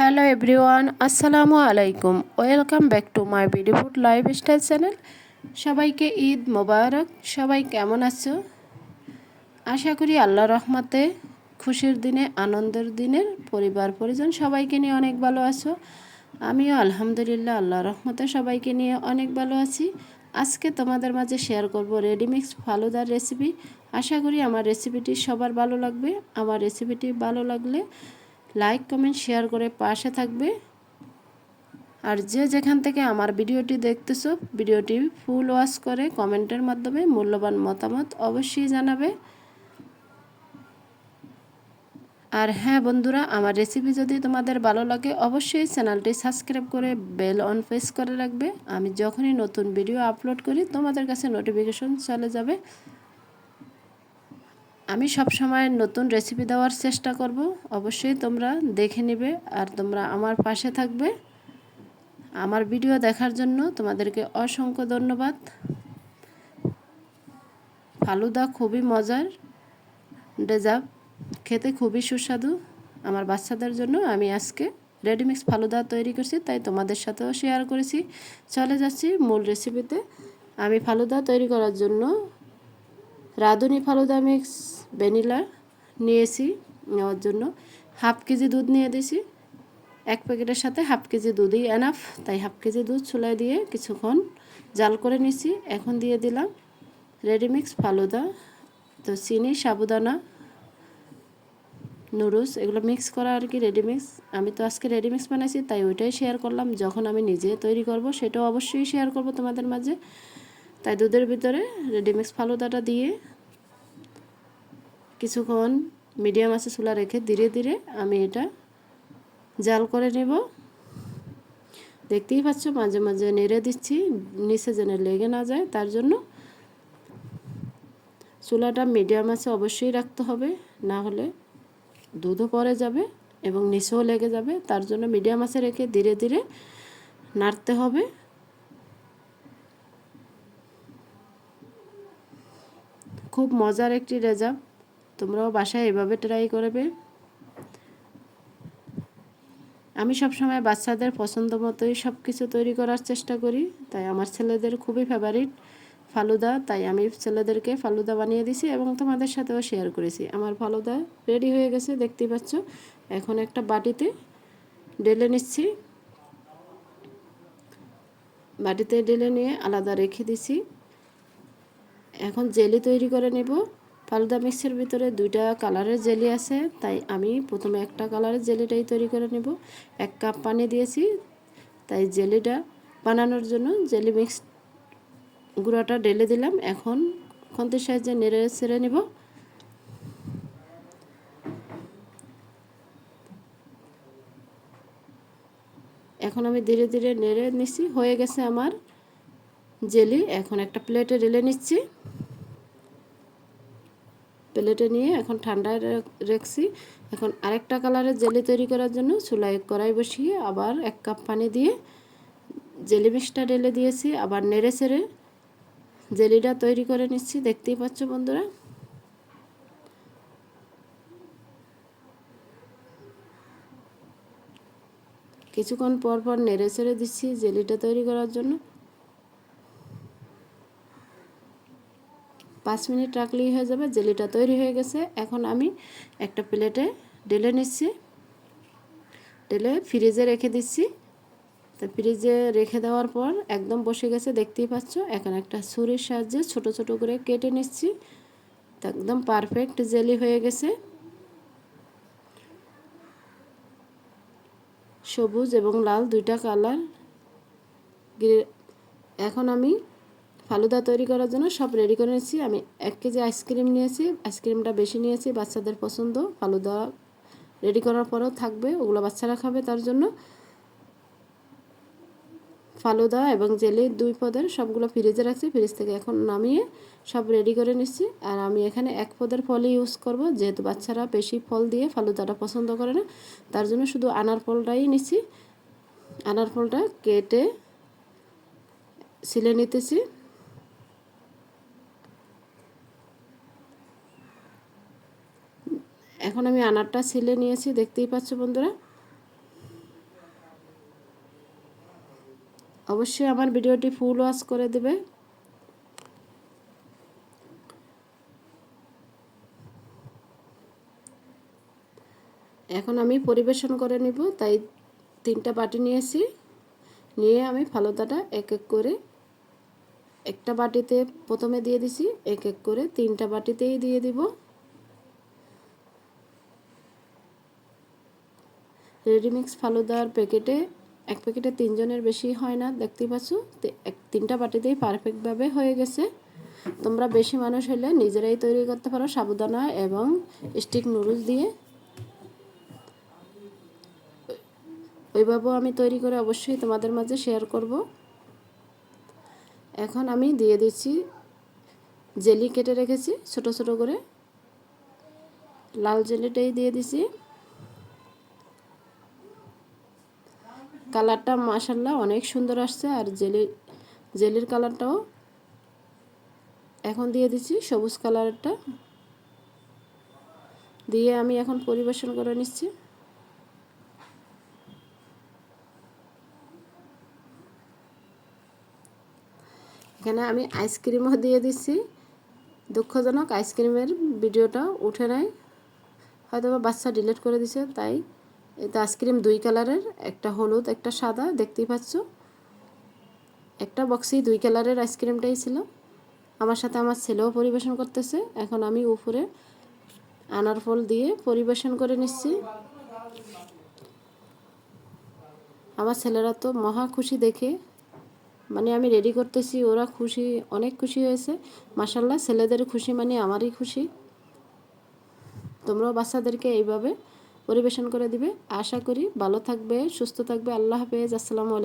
Hello everyone, আসসালামু আলাইকুম। Welcome back to my beautiful lifestyle channel. সবাইকে ঈদ মোবারক। সবাই কেমন আছো? আশা করি আল্লাহ রহমতে খুশির দিনে, আনন্দের দিনের পরিবার, পরিজন সবাইকে নিয়ে অনেক ভালো আছো। আমিও আলহামদুলিল্লাহ আল্লাহ রহমতে সবাইকে নিয়ে অনেক ভালো আছি। আজকে তোমাদের মাঝে শেয়ার করব রেডিমিক্স ফালুদার রেসিপি আশা করি আমার রেসিপিটি সবার ভালো লাগবে। আমার রেসিপিটি ভালো লাগলে লাইক, কমেন্ট, শেয়ার করে পাশে থাকবে। আর যে যেখান থেকে আমার ভিডিওটি দেখতেছো, ভিডিওটি ফুল ওয়াশ করে কমেন্টের মাধ্যমে মূল্যবান মতামত অবশ্যই জানাবে। আর হ্যাঁ বন্ধুরা, আমার রেসিপি যদি তোমাদের ভালো লাগে, অবশ্যই চ্যানেলটি সাবস্ক্রাইব করে বেল অন প্রেস করে রাখবে। আমি যখনই নতুন ভিডিও আপলোড করি, তোমাদের কাছে নোটিফিকেশন চলে যাবে। আমি সব সময় নতুন রেসিপি দেওয়ার চেষ্টা করব। অবশ্যই তোমরা দেখে নেবে আর তোমরা আমার পাশে থাকবে। আমার ভিডিও দেখার জন্য তোমাদেরকে অসংখ্য ধন্যবাদ। ফালুদা খুবই মজার। ডেজার্ট খেতে খুবই সুস্বাদু। আমার বাচ্চাদের জন্য আমি আজকে রেডিমিক্স ফালুদা তৈরি করছি, তাই তোমাদের সাথেও শেয়ার করেছি। চলে যাচ্ছি মূল রেসিপিতে আমি ফালুদা তৈরি করার জন্য রাঁধুনি ফালুদা মিক্স ভ্যানিলা নিয়েছি নেওয়ার জন্য। হাফ কেজি দুধ নিয়ে দিয়েছি। এক প্যাকেটের সাথে হাফ কেজি দুধই এনাফ তাই হাফ কেজি দুধ চুলায় দিয়ে কিছুক্ষণ জাল করে নিছি এখন দিয়ে দিলাম রেডিমিক্স ফালুদা তো চিনি, সাবুদানা, নুডলস এগুলো মিক্স করা আর কি রেডিমিক্স আমি তো আজকে রেডিমিক্স বানাইছি, তাই ওইটাই শেয়ার করলাম। যখন আমি নিজে তৈরি করব, সেটাও অবশ্যই শেয়ার করব তোমাদের মাঝে। তাই দুধের ভিতরে রেডিমিক্স ফালুদাটা দিয়ে কিছুক্ষণ মিডিয়াম আছে চুলা রেখে ধীরে ধীরে আমি এটা জাল করে নেব। দেখতেই পাচ্ছ মাঝে মাঝে নেড়ে দিচ্ছি, নিচে যেন লেগে না যায়, তার জন্য চুলাটা মিডিয়াম আছে অবশ্যই রাখতে হবে, না হলে দুধও পরে যাবে এবং নিচেও লেগে যাবে, তার জন্য মিডিয়াম আছে রেখে ধীরে ধীরে নাড়তে হবে। খুব মজার একটি রেজাল্ট। তোমরাও বাসায় এভাবে ট্রাই করবে। আমি সবসময় বাচ্চাদের পছন্দ মতোই সব কিছু তৈরি করার চেষ্টা করি, তাই আমার ছেলেদের খুবই ফেভারিট ফালুদা, তাই আমি ছেলেদেরকে ফালুদা বানিয়ে দিছি এবং তোমাদের সাথেও শেয়ার করেছি। আমার ফালুদা রেডি হয়ে গেছে, দেখতেই পাচ্ছ। এখন একটা বাটিতে ডেলে নিচ্ছি। বাটিতে ডেলে নিয়ে আলাদা রেখে দিছি এখন জেলি তৈরি করে নেব। ফালুদা মিক্সের ভিতরে দুইটা কালারের জেলি আছে, তাই আমি প্রথমে একটা কালারের জেলিটাই তৈরি করে নেব। এক কাপ পানি দিয়েছি, তাই জেলিটা বানানোর জন্য জেলি মিক্স গুঁড়াটা ঢেলে দিলাম। এখন খন্তির সাহায্যে নেড়ে ছেড়ে নেব। এখন আমি ধীরে ধীরে নেড়ে নিচ্ছি, হয়ে গেছে আমার জেলি, এখন একটা প্লেটে ঢেলে নিচ্ছি। প্লেটে নিয়ে এখন ঠান্ডায় রেখছি। এখন আরেকটা কালারের জেলি তৈরি করার জন্য চুলায় কড়াই বসিয়ে আবার এক কাপ পানি দিয়ে জেলি মিক্সটা ঢেলে দিয়েছি, আবার নেড়ে ছেড়ে জেলিটা তৈরি করে নিচ্ছি। দেখতেই পাচ্ছ বন্ধুরা। কিছুক্ষণ পর পর নেড়ে ছেড়ে দিচ্ছি জেলিটা তৈরি করার জন্য। পাঁচ মিনিট রাখলেই হয়ে যাবে, জেলিটা তৈরি হয়ে গেছে। এখন আমি একটা প্লেটে ঢেলে নিচ্ছি। ঢেলে ফ্রিজে রেখে দিচ্ছি। তো ফ্রিজে রেখে দেওয়ার পর একদম বসে গেছে, দেখতেই পাচ্ছ। এখন একটা ছুরির সাহায্যে ছোট ছোট করে কেটে নিচ্ছি। তো একদম পারফেক্ট জেলি হয়ে গেছে। সবুজ এবং লাল দুইটা কালার। এখন আমি ফালুদা তৈরি করার জন্য সব রেডি করে নিয়েছি। আমি এক কেজি আইসক্রিম নিয়েছি। আইসক্রিমটা বেশি নিয়েছি বাচ্চাদের পছন্দ। ফালুদা রেডি করার পরেও থাকবে, ওগুলো বাচ্চারা খাবে তার জন্য। ফালুদা এবং জেলি দুই পদের সবগুলো ফ্রিজে রাখছি ফ্রিজ থেকে এখন নামিয়ে সব রেডি করে নিচ্ছি। আর আমি এখানে এক পদের ফলই ইউজ করব, যেহেতু বাচ্চারা বেশি ফল দিয়ে ফালুদাটা পছন্দ করে না, তার জন্য শুধু আনার ফলটাই নিচ্ছি। আনার ফলটা কেটে সিলে নিতেছি। এখন আমি আনারটা ছেলে নিয়েছি, দেখতেই পাচ্ছ বন্ধুরা। অবশ্যই আমার ভিডিওটি ফুল ওয়াশ করে দেবে। এখন আমি পরিবেশন করে নিব, তাই তিনটা বাটি নিয়েছি। নিয়ে আমি ফালুদাটা এক এক করে একটা বাটিতে প্রথমে দিয়ে দিছি, এক এক করে তিনটা বাটিতেই দিয়ে দিব। রেডিমিক্স ফালুদার প্যাকেটে, এক প্যাকেটে তিনজনের বেশি হয় না দেখতে পাচ্ছ? এক, তিনটা বাটিতেই পারফেক্টভাবে হয়ে গেছে। তোমরা বেশি মানুষ হলে নিজেরাই তৈরি করতে পারো সাবুদানা এবং স্টিক নুডলস দিয়ে। ওইভাবেও আমি তৈরি করে অবশ্যই তোমাদের মাঝে শেয়ার করব। এখন আমি দিয়ে দিচ্ছি জেলি কেটে রেখেছি, ছোট ছোট করে। লাল জেলিটাই দিয়ে দিছি। কালারটা মাসাল্লাহ অনেক সুন্দর আসছে আর জেলি, জেলির কালারটাও। এখন দিয়ে দিচ্ছি সবুজ কালারটা। দিয়ে আমি এখন পরিবেশন করে নিচ্ছি। এখানে আমি আইসক্রিমও দিয়ে দিচ্ছি। দুঃখজনক আইসক্রিমের ভিডিওটা উঠে নেয় হয়তো বাচ্চা ডিলিট করে দিছে, তাই এটা আইসক্রিম দুই কালারের, একটা হলুদ, একটা সাদা, দেখতেই পাচ্ছ? একটা বক্সেই দুই কালারের আইসক্রিমটাই ছিল। আমার সাথে আমার ছেলেও পরিবেশন করতেছে। এখন আমি উপরে আনার ফল দিয়ে পরিবেশন করে নিচ্ছি। আমার ছেলেরা তো মহা খুশি দেখে। মানে আমি রেডি করতেছি, ওরা খুশি, অনেক খুশি হয়েছে। মাসাল্লাহ ছেলেদের খুশি মানে আমারই খুশি। তোমরাও বাচ্চাদেরকে এইভাবে পরিবেশন করে দিবে। আশা করি ভালো থাকবে সুস্থ থাকবে। আল্লাহ হাফেজ। আসসালামু আলাইকুম।